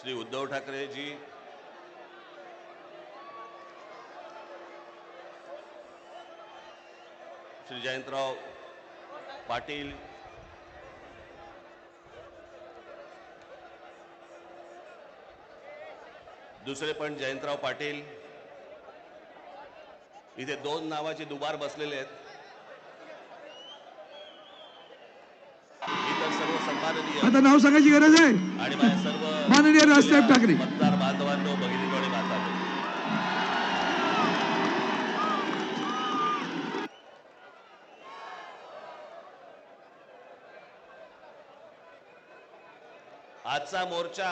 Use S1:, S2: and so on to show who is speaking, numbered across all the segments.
S1: श्री उद्धव ठाकरे जी श्री जयंतराव पाटील. दुसरे पण जयंतराव पाटील. इथे दोन नावाचे दुबार बसलेले आहेत इतर सर्व सन्माननीय
S2: आता नाव सांगायची गरज आहे? माननीय राजसाहेब ठाकरे.
S1: आजचा मोर्चा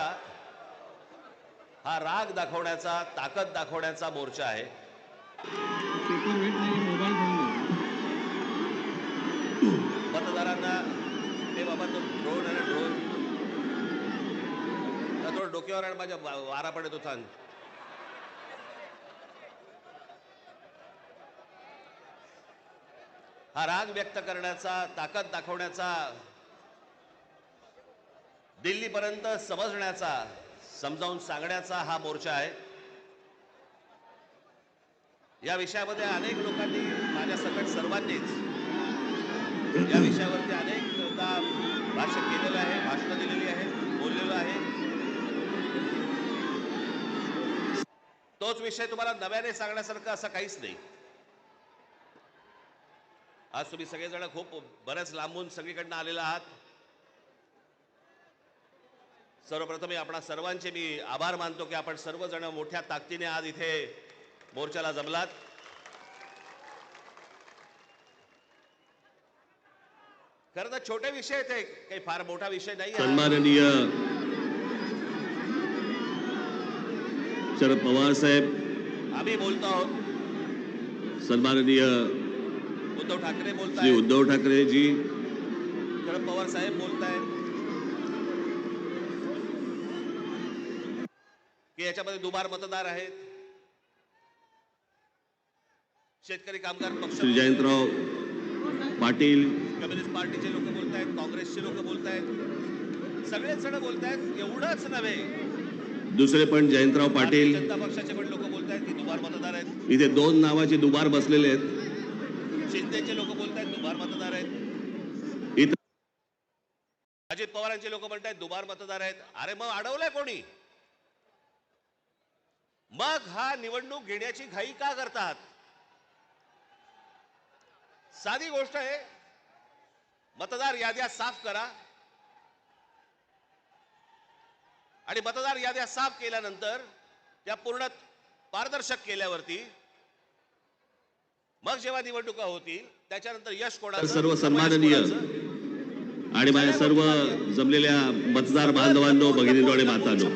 S1: हा राग दाखवण्याचा ताकद दाखवण्याचा मोर्चा आहे मतदारांना ते बाबा तो ड्रोन आणि ड्रोन तर थोडं डोक्यावर आणि माझ्या वारा पडत होता. हा राग व्यक्त करण्याचा ताकद दाखवण्याचा दिल्लीपर्यंत समजण्याचा समजावून सांगण्याचा हा मोर्चा आहे. या विषयामध्ये अनेक लोकांनी माझ्या सकट सर्वांनीच या विषयावरती अनेकदा भाष्य केलेलं आहे भाषणं दिलेली आहे बोललेलं आहे. तोच विषय तुम्हाला नव्याने सांगण्यासारखं असं काहीच नाही. आज तुम्ही सगळेजण खूप बऱ्याच लांबून सगळीकडनं आलेला आहात. सर्वप्रथम आपण आपणा सर्वांचे मी आभार मानतो की आपण सर्वजण मोठ्या ताकदीने आज इथे मोर्चाला जमलात. खरं तर छोटे विषय आहेत काही फार मोठा विषय नाही
S3: सन्माननीय शरद पवार साहेब
S1: आम्ही बोलतो आहोत.
S3: सन्माननीय
S1: उद्धव ठाकरे
S3: श्री
S1: बोलतायत
S3: उद्धव ठाकरे जी
S1: शरद पवार साहेब बोलतायत. की याच्यामध्ये दुबार मतदार आहेत. शेतकरी कामगार पक्ष
S3: श्री जयंतराव पाटील
S1: कम्युनिस्ट पार्टीचे लोक बोलतायत काँग्रेसचे लोक बोलतायत. सगळेच जण बोलतायत एवढंच नव्हे.
S3: दुसरे पण जयंतराव पाटील.
S1: जनता पक्षाचे पण लोक बोलतायत की दुबार मतदार आहेत.
S3: इथे दोन नावाचे दुबार बसलेले आहेत.
S1: शिंदेचे लोक बोलतायत दुबार मतदार आहेत.
S3: इथं
S1: अजित पवारांचे लोक म्हणतायत दुबार मतदार आहेत. अरे मग अडवलंय कोणी? मग हा निवडणूक घेण्याची घाई का करतात? साधी गोष्ट आहे मतदार याद्या साफ करा. आणि मतदार याद्या साफ केल्यानंतर त्या पूर्ण पारदर्शक केल्यावरती मग जेव्हा निवडणुका होतील त्याच्यानंतर यश कोणाचं?
S3: सर्व सन्माननीय? आणि माझ्या सर्व जमलेल्या मतदार बांधवांनो भगिनींनो आणि मातांनो.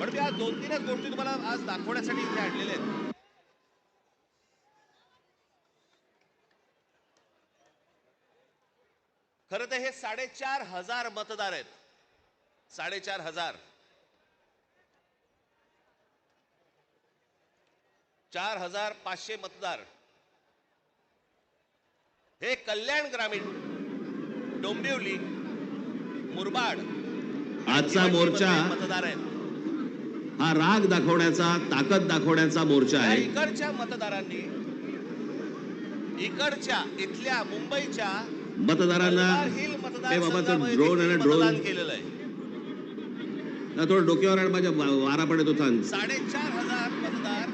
S1: पण आज दोन तीनच गोष्टी तुम्हाला आज दाखवण्यासाठी इथे आणलेल्या आहेत. खरं तर हे साडेचार हजार मतदार आहेत. साडेचार हजार. चार हजार पाचशे मतदार. हे कल्याण ग्रामीण डोंबिवली मुरबाड
S3: आजचा मोर्चा
S1: मतदार आहेत.
S3: हा राग दाखवण्याचा ताकद दाखवण्याचा मोर्चा आहे.
S1: इकडच्या मतदारांनी इकडच्या इथल्या मुंबईच्या
S3: मतदारांना हे बाबा तो ड्रोन आणि ड्रोन
S1: केलेलं आहे.
S3: तर थोडं डोक्यावर आणि माझ्या वारा पडत होता
S1: साडेचार हजार मतदार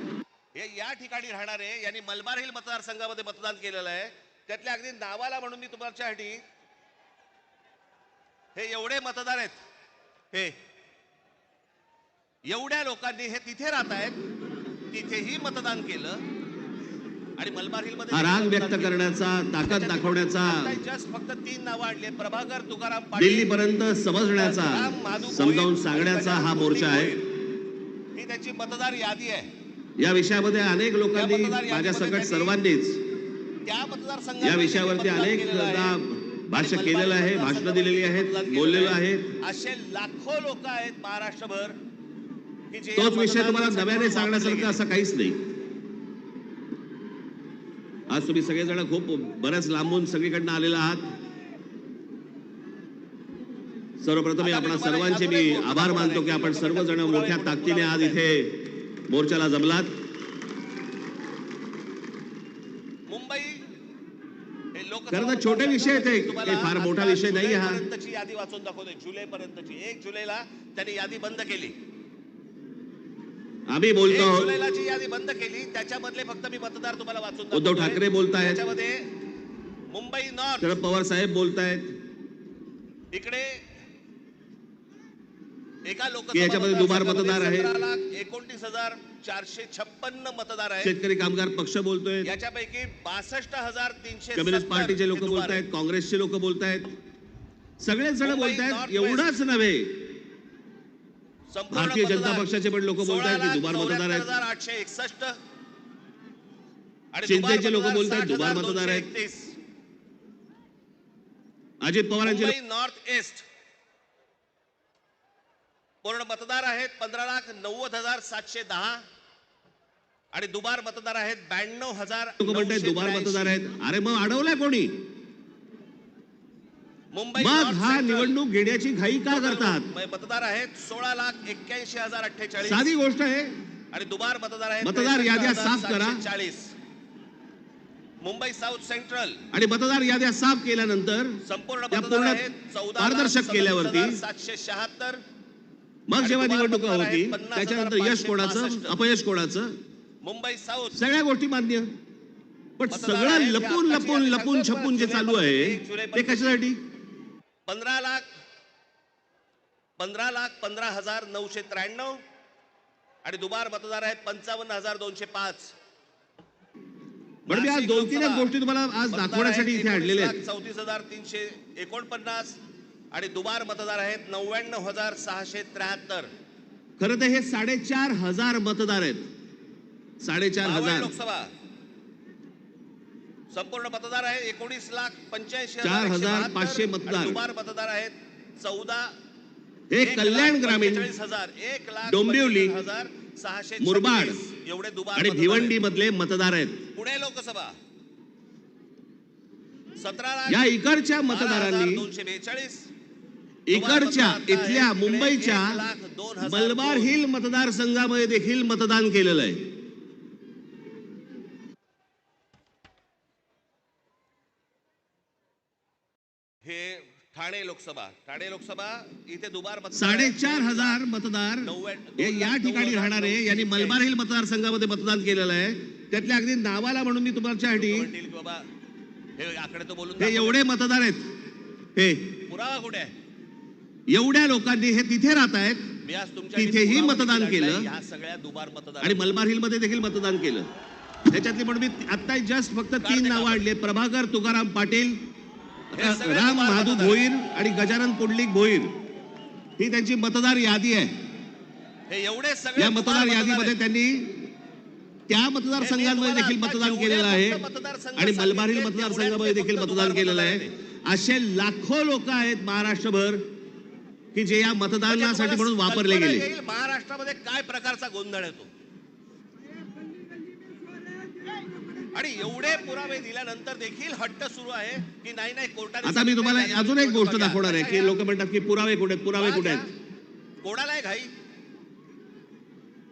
S1: हे या ठिकाणी राहणारे यांनी मलबार हिल मतदारसंघामध्ये मतदान केलेलं आहे. त्यातल्या अगदी नावाला म्हणून मी तुमच्यासाठी हे एवढे मतदार आहेत. हे एवढ्या लोकांनी हे तिथे राहत आहेत तिथेही मतदान केलं आणि मलबार हिलमध्ये
S3: हा राग व्यक्त करण्याचा ताकद दाखवण्याचा
S1: जस्ट फक्त तीन नावं आणली. प्रभाकर तुकाराम
S3: दिल्लीपर्यंत समजण्याचा समजावून सांगण्याचा हा मोर्चा आहे.
S1: ही त्याची मतदार यादी आहे.
S3: या विषयामध्ये अनेक लोकांनी माझ्या सकट सर्वांनीच या विषयावरती अनेकदा भाष्य केलेलं आहे भाषणं दिलेली आहेत बोललेलं आहे.
S1: असे लाखो लोक आहेत महाराष्ट्रभर
S3: तोच विषय तुम्हाला नव्याने सांगण्यासारखं. असं काहीच नाही. आज तुम्ही सगळेजण खूप बऱ्याच लांबून सगळीकडनं आलेला आहात. सर्वप्रथम आपणा सर्वांचे मी आभार मानतो की आपण सर्वजण मोठ्या ताकदीने आज इथे मोर्चाला जमलात.
S1: हे
S3: खरं छोटे विषय आहेत.
S1: तुम्हाला
S3: हे फार मोठा विषय नाही हा.
S1: यादी वाचून दाखवते जुलै पर्यंतची एक जुलैला त्यांनी यादी बंद केली.
S3: आम्ही बोलतो
S1: एक जुलैला जी यादी बंद केली. त्याच्यामधले फक्त मी मतदार तुम्हाला वाचून
S3: उद्धव
S1: दाखवतोय.
S3: ठाकरे बोलतायत.
S1: त्याच्यामध्ये मुंबई नॉर्थ.
S3: शरद पवार साहेब बोलतायत.
S1: इकडे एका
S3: की याच्यामध्ये दुबार मतदार
S1: लाख एकोणतीस हजार चारशे छप्पन्न मतदार आहेत.
S3: शेतकरी कामगार पक्ष बोलतोय.
S1: याच्यापैकी बासष्ट हजार तीनशे
S3: कम्युनिस्ट पार्टीचे लोक बोलतायत काँग्रेसचे लोक बोलतायत. सगळेच जण
S1: मुंबई
S3: बोलतायत
S1: नॉर्थ
S3: एवढंच नव्हे. भारतीय जनता पक्षाचे पण लोक बोलतायत की दुबार मतदार आहेत.
S1: 16,74,861 आणि
S3: चिंतेचे
S1: दुबार
S3: लोक बोलतायत, दुबार मतदार आहेत.
S1: 60,231.
S3: अजित पवारांचे
S1: नॉर्थ ईस्ट पूर्ण मतदार आहेत पंधरा लाख नव्वद हजार सातशे दहा आणि दुबार मतदार आहेत ब्याण्णव हजार
S3: दुबार. मतदार आहेत अरे मग अडवलाय कोणी
S1: मुंबई
S3: मग हा. निवडणूक घेण्याची घाई का करतात?
S1: मतदार आहेत सोळा लाख एक्क्याऐंशी हजार अठ्ठेचाळीस.
S3: साधी गोष्ट आहे.
S1: आणि दुबार मतदार आहेत
S3: मतदार याद्या साफ करा.
S1: चाळीस मुंबई साऊथ सेंट्रल.
S3: आणि मतदार याद्या साफ केल्यानंतर
S1: संपूर्ण मतदार आहेत चौदा
S3: पारदर्शक केल्यावरती
S1: सातशे शहात्तर
S3: मग जेव्हा निवडणुका होती त्याच्यानंतर यश कोणाचं. अपयश कोणाचं?
S1: मुंबई साऊथ.
S3: सगळ्या गोष्टी मान्य. पण सगळं लपून लपून लपून छपून जे चालू आहे ते कशासाठी?
S1: पंधरा लाख पंधरा लाख पंधरा हजार नऊशे त्र्याण्णव आणि दुबार मतदार आहेत पंचावन्न हजार दोनशे पाच.
S3: म्हणून आज दोन
S1: लोकसभा.
S3: गोष्टी तुम्हाला आज दाखवण्यासाठी इथे आणलेल्या आहेत.
S1: चौतीस हजार तीनशे एकोणपन्नास आणि दुबार मतदार आहेत नव्याण्णव हजार सहाशे त्र्याहत्तर.
S3: खरं तर हे साडेचार हजार मतदार आहेत. साडेचार हजार.
S1: लोकसभा. संपूर्ण मतदार आहे एकोणीस लाख पंच्याऐंशी
S3: चार हजार पाचशे मतदार.
S1: मतदार आहेत. चौदा
S3: हे
S1: एक
S3: कल्याण ग्रामीण
S1: हजार. एक लाख
S3: डोंबिवली,
S1: हजार सहाशे
S3: मुरबाड
S1: एवढे दुबार
S3: आणि भिवंडी
S1: आहेत.
S3: मधले मतदार आहेत.
S1: पुणे लोकसभा. सतरा लाख
S3: या इकडच्या मतदारांनी
S1: दोनशे बेचाळीस.
S3: इकडच्या इथल्या मुंबईच्या मलबार हिल मतदारसंघामध्ये देखील मतदान केलेलं आहे
S1: हे ठाणे लोकसभा ठाणे लोकसभा इथे दुबार.
S3: साडेचार हजार मतदार हे या ठिकाणी राहणारे यांनी मलबार हिल मतदारसंघामध्ये मतदान केलेलं आहे त्यातल्या अगदी नावाला म्हणून मी तुमच्यासाठी
S1: बाबा हे आकडे तो बोलून
S3: हे. एवढे मतदार आहेत हे
S1: पुरावा कुठे आहे
S3: एवढ्या लोकांनी हे तिथे राहत आहेत
S1: मी आज तुमच्या
S3: तिथेही मतदान केलं.
S1: ह्या सगळ्या दुबार मतदार
S3: आणि मलबार हिलमध्ये देखील मतदान केलं त्याच्यातली पण मी आता जस्ट फक्त तीन नावं आणली. प्रभाकर तुकाराम पाटील राम महादू. भोईर आणि गजानन पुंडलिक भोईर. ही त्यांची मतदार यादी आहे.
S1: हे एवढे
S3: या मतदार यादीमध्ये. त्यांनी त्या मतदारसंघांमध्ये देखील मतदान केलेलं आहे. आणि मलबार हिल
S1: सांगितले,
S3: मतदारसंघामध्ये देखील मतदान केलेलं आहे. असे लाखो लोक आहेत महाराष्ट्रभर की जे या
S1: म्हणजे
S3: मतदानासाठी म्हणून
S1: तुम्हाला
S3: वापरले गेले.
S1: महाराष्ट्रामध्ये काय प्रकारचा गोंधळ येतो. आणि एवढे पुरावे दिल्यानंतर देखील हट्ट सुरू आहे की नाही नाही कोर्टाने
S3: आता मी तुम्हाला अजून एक गोष्ट दाखवणार आहे. की लोक म्हणतात की पुरावे कुठे पुरावे कुठे आहेत?
S1: कोणाला आहे घाई?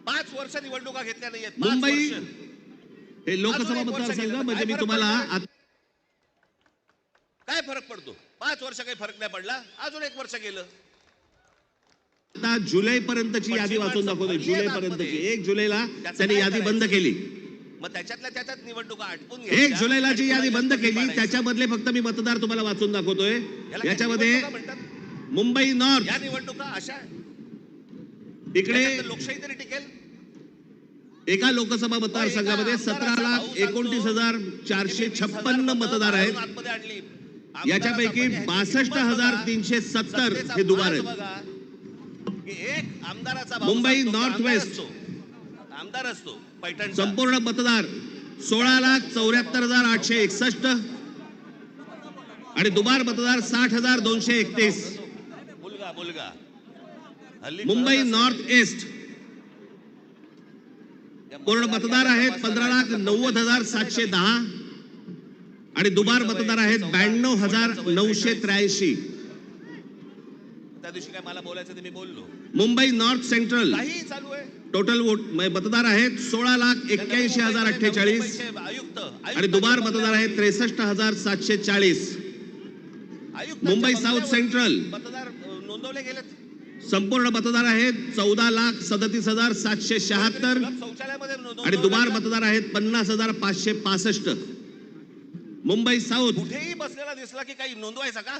S1: पाच वर्ष निवडणुका घेतल्या नाहीयेत पाच
S3: मुंबई. हे लोकसभा मतदारसंघ. म्हणजे मी तुम्हाला
S1: काय फरक पडतो? पाच वर्ष काही फरक नाही पडला? अजून एक वर्ष गेलं.
S3: आता जुलै पर्यंतची यादी वाचून दाखवतोय जुलै पर्यंतची एक जुलैला त्यांनी यादी बंद केली.
S1: मग त्याच्यातल्या त्याच्यात निवडणुका आटपून
S3: एक. जुलैला जी यादी बंद केली. त्याच्यामधले फक्त मी मतदार तुम्हाला वाचून दाखवतोय याच्यामध्ये मुंबई नॉर्थ
S1: या निवडणुका अशा
S3: इकडे
S1: लोकशाही तरी टिकेल
S3: एका लोकसभा मतदारसंघामध्ये सतरा लाख एकोणतीस हजार चारशे छप्पन्न मतदार आहेत याच्यापैकी बासष्ट हजार तीनशे. सत्तर हे दुबार आहेत मुंबई नॉर्थ वेस्ट.
S1: आमदार असतो पैठण
S3: संपूर्ण मतदार सोळा लाख चौऱ्याहत्तर हजार आठशे एकसष्ट आणि दुबार मतदार साठ हजार दोनशे एकतीस.
S1: मुलगा मुलगा.
S3: मुंबई नॉर्थ. ईस्ट. पूर्ण मतदार आहेत पंधरा लाख नव्वद हजार सातशे दहा. आणि दुबार मतदार आहेत ब्याण्णव हजार नऊशे त्र्याऐंशी.
S1: त्या दिवशी काय मला बोलायचं ते मी बोललो.
S3: Mumbai north central.
S1: काही चालू आहे.
S3: टोटल वोट मतदार आहेत सोळा लाख एक्क्याऐंशी हजार अठ्ठेचाळीस.
S1: आयुक्त
S3: आणि दुबार मतदार आहेत त्रेसष्ट हजार सातशे चाळीस. Mumbai south central.
S1: मतदार नोंदवले गेलेत.
S3: संपूर्ण मतदार आहेत चौदा लाख सदतीस हजार सातशे शहात्तर. आणि दुबार
S1: गेलं.
S3: मतदार आहेत पन्नास हजार पाचशे पासष्ट. मुंबई साऊथ.
S1: कुठेही बसलेला दिसला की काही नोंदवायचा का?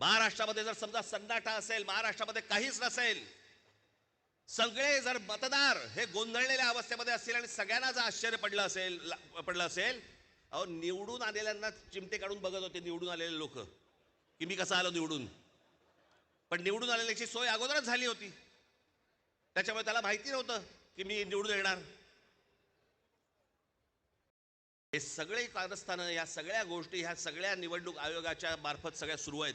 S1: महाराष्ट्रामध्ये जर समजा सन्नाटा असेल महाराष्ट्रामध्ये काहीच नसेल सगळे जर मतदार हे गोंधळलेल्या अवस्थेमध्ये असतील आणि सगळ्यांना जर आश्चर्य पडलं असेल पडलं असेल अहो निवडून आलेल्यांना चिमटे काढून बघत होते निवडून आलेले लोक की मी कसं आलो निवडून. पण निवडून आलेल्याची सोय अगोदरच झाली होती. त्याच्यामुळे त्याला माहिती नव्हतं की मी निवडून येणार. हे सगळे कारस्थानं या सगळ्या गोष्टी ह्या सगळ्या निवडणूक आयोगाच्या मार्फत सगळ्या सुरू आहेत.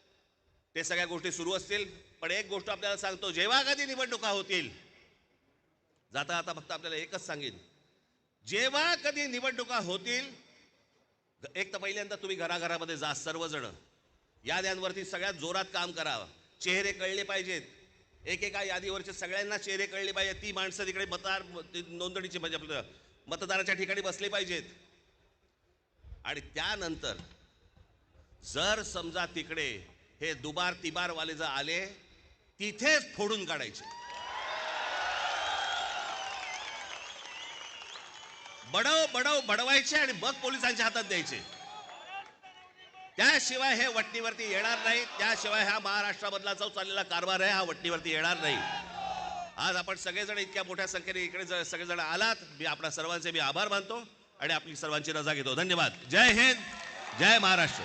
S1: ते सगळ्या गोष्टी सुरू असतील पण एक गोष्ट आपल्याला सांगतो जेव्हा कधी निवडणुका होतील जाता आता फक्त आपल्याला एकच सांगेन. जेव्हा कधी निवडणुका होतील एक तर पहिल्यांदा तुम्ही घराघरामध्ये जा सर्वजण. याद्यांवरती सगळ्यात जोरात काम करा. चेहरे कळले पाहिजेत. एकेका यादीवरचे सगळ्यांना चेहरे कळले पाहिजेत. ती माणसं तिकडे मतदार नोंदणीची नोंदणीचे म्हणजे आपलं मतदाराच्या ठिकाणी बसले पाहिजेत. आणि त्यानंतर जर समजा तिकडे हे दुबार तिबारवाले जर आले तिथेच फोडून काढायचे. बडव बडव बडवायचे आणि मग पोलिसांच्या हातात द्यायचे. त्याशिवाय हे वटणीवरती येणार नाही त्याशिवाय हा महाराष्ट्रामधला जो चाललेला कारभार आहे हा वटणीवरती येणार नाही. आज आपण सगळेजण इतक्या मोठ्या संख्येने इकडे सगळेजण आलात. मी आपल्या सर्वांचे मी आभार मानतो आणि आपली सर्वांची रजा घेतो. धन्यवाद. जय हिंद. जय महाराष्ट्र.